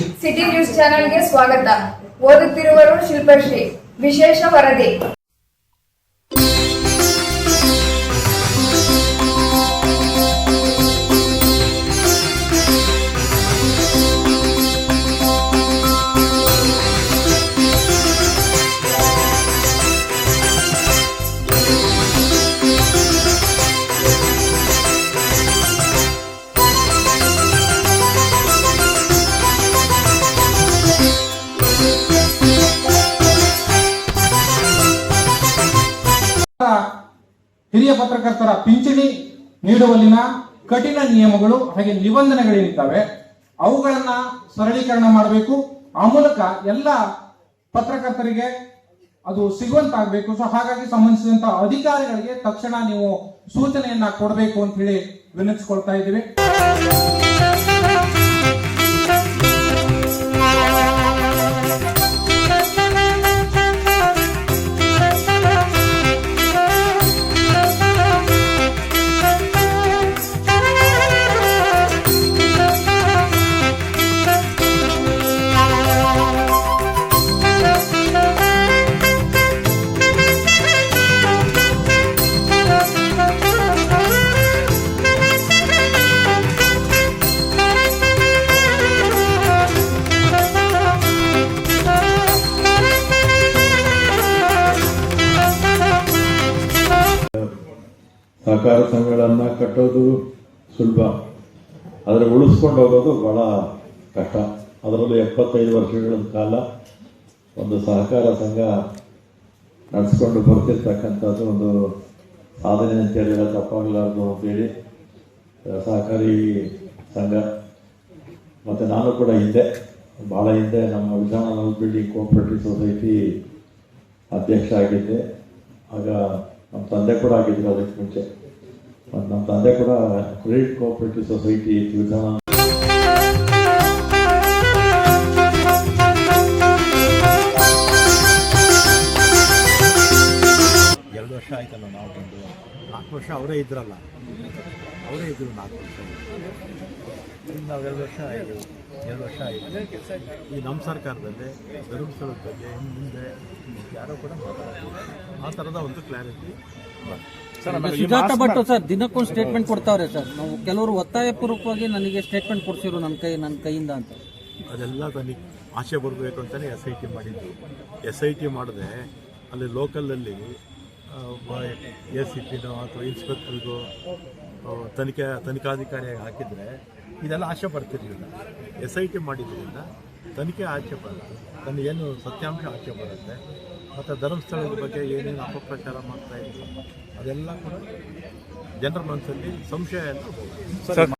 City news ಚಾನೆಲ್ಗೆ ಸ್ವಾಗತ. ಓದುತ್ತಿರುವರು ಶಿಲ್ಪಶ್ರೀ. ವಿಶೇಷ ವರದಿ. ಹಿರಿಯ ಪತ್ರಕರ್ತರ ಪಿಂಚಣಿ ನೀಡುವಲ್ಲಿನ ಕಠಿಣ ನಿಯಮಗಳು ಹಾಗೆ ನಿಬಂಧನೆಗಳೇನಿದ್ದಾವೆ ಅವುಗಳನ್ನ ಸರಳೀಕರಣ ಮಾಡಬೇಕು. ಆ ಮೂಲಕ ಎಲ್ಲ ಪತ್ರಕರ್ತರಿಗೆ ಅದು ಸಿಗುವಂತಾಗಬೇಕು. ಸೊ ಹಾಗಾಗಿ ಸಂಬಂಧಿಸಿದಂತ ಅಧಿಕಾರಿಗಳಿಗೆ ತಕ್ಷಣ ನೀವು ಸೂಚನೆಯನ್ನ ಕೊಡಬೇಕು ಅಂತ ಹೇಳಿ ವಿನಂತಿಸ್ಕೊಳ್ತಾ ಇದ್ದೀವಿ. ಸಹಕಾರ ಸಂಘಗಳನ್ನು ಕಟ್ಟೋದು ಸುಲಭ. ಆದರೆ ಉಳಿಸ್ಕೊಂಡು ಹೋಗೋದು ಬಹಳ ಕಷ್ಟ. ಅದರಲ್ಲೂ ಎಪ್ಪತ್ತೈದು ವರ್ಷಗಳ ಕಾಲ ಒಂದು ಸಹಕಾರ ಸಂಘ ನಡೆಸ್ಕೊಂಡು ಬರ್ತಿರ್ತಕ್ಕಂಥದ್ದು ಒಂದು ಸಾಧನೆ ಅಂತ ಹೇಳಿದ್ರೆ ತಪ್ಪಾಗಲಾರ್ದು ಅಂತೇಳಿ ಸಹಕಾರಿ ಸಂಘ. ಮತ್ತು ನಾನು ಕೂಡ ಹಿಂದೆ ಭಾಳ ಹಿಂದೆ ನಮ್ಮ ವಿಧಾನ ಬಿಲ್ಡಿಂಗ್ ಕೋಆಪರೇಟಿವ್ ಸೊಸೈಟಿ ಅಧ್ಯಕ್ಷ ಆಗಿದ್ದೆ. ಆಗ ನಮ್ಮ ತಂದೆ ಕೂಡ ಆಗಿದ್ರು ಅದಕ್ಕೆ ಮುಂಚೆ. ನಮ್ಮ ತಂದೆ ಕೂಡ ಕ್ರೆಡಿಟ್ ಕೋಆಪರೇಟಿವ್ ಸೊಸೈಟಿ ವಿಧಾನ ಎರಡು ವರ್ಷ ಆಯ್ತಲ್ಲ ನಾವು ಬಂದು. ನಾಲ್ಕು ವರ್ಷ ಅವರೇ ಇದ್ರಲ್ಲ. ಅವರೇ ಇದ್ರು ನಾಲ್ಕು ವರ್ಷ. ಇನ್ನು ನಾವು ಎರಡು ವರ್ಷ ಆಯಿತು. ಎರಡು ವರ್ಷ ಆಯಿತು. ಈ ನಮ್ಮ ಸರ್ಕಾರದಲ್ಲಿ ಧರ್ಮಸ್ಥಳದ ಬಗ್ಗೆ ಇನ್ನು ಮುಂದೆ ಯಾರೋ ಕೂಡ ಮಾತಾಡ್ತಾರೆ ಆ ಥರದ ಒಂದು ಕ್ಲಾರಿಟಿ ಸುಜಾತ ಭಟ್ ಸರ್ ದಿನಕ್ಕೊಂದು ಸ್ಟೇಟ್ಮೆಂಟ್ ಕೊಡ್ತಾವ್ರೆ ಸರ್. ನಾವು ಕೆಲವರು ಒತ್ತಾಯ ಪೂರ್ವಕವಾಗಿ ನನಗೆ ಸ್ಟೇಟ್ಮೆಂಟ್ ಕೊಡ್ಸಿರು ನನ್ನ ಕೈ ನನ್ನ ಕೈಯಿಂದ ಅಂತ. ಅದೆಲ್ಲ ತನಿಖೆ ಆಸೆ ಬರಬೇಕು ಅಂತಲೇ ಎಸ್ ಐ ಟಿ ಮಾಡಿದ್ದು ಎಸ್ ಐ ಟಿ ಮಾಡಿದೆ ಅಲ್ಲಿ ಲೋಕಲಲ್ಲಿ ಎ ಸಿ ಪಿನೋ ಅಥವಾ ಇನ್ಸ್ಪೆಕ್ಟ್ರಿಗೋ ತನಿಖೆ ತನಿಖಾಧಿಕಾರಿ ಹಾಕಿದರೆ ಇದೆಲ್ಲ ಆಶೆ ಪಡ್ತಿರ್ಲಿಲ್ಲ ಎಸ್ ಐ ಟಿ ಮಾಡಿದ್ರಿಂದ ತನಿಖೆ ಆಚೆ ಬರುತ್ತೆ. ತನ್ನ ಏನು ಸತ್ಯಾಂಶ ಆಚೆ ಬರುತ್ತೆ. ಮತ್ತು ಧರ್ಮಸ್ಥಳದ ಬಗ್ಗೆ ಏನೇನು ಅಪಪ್ರಚಾರ ಮಾಡ್ತಾ ಇದ್ರು ಅದೆಲ್ಲ ಕೂಡ ಜನರ ಮನಸ್ಸಲ್ಲಿ ಸಂಶಯ ಅಂತ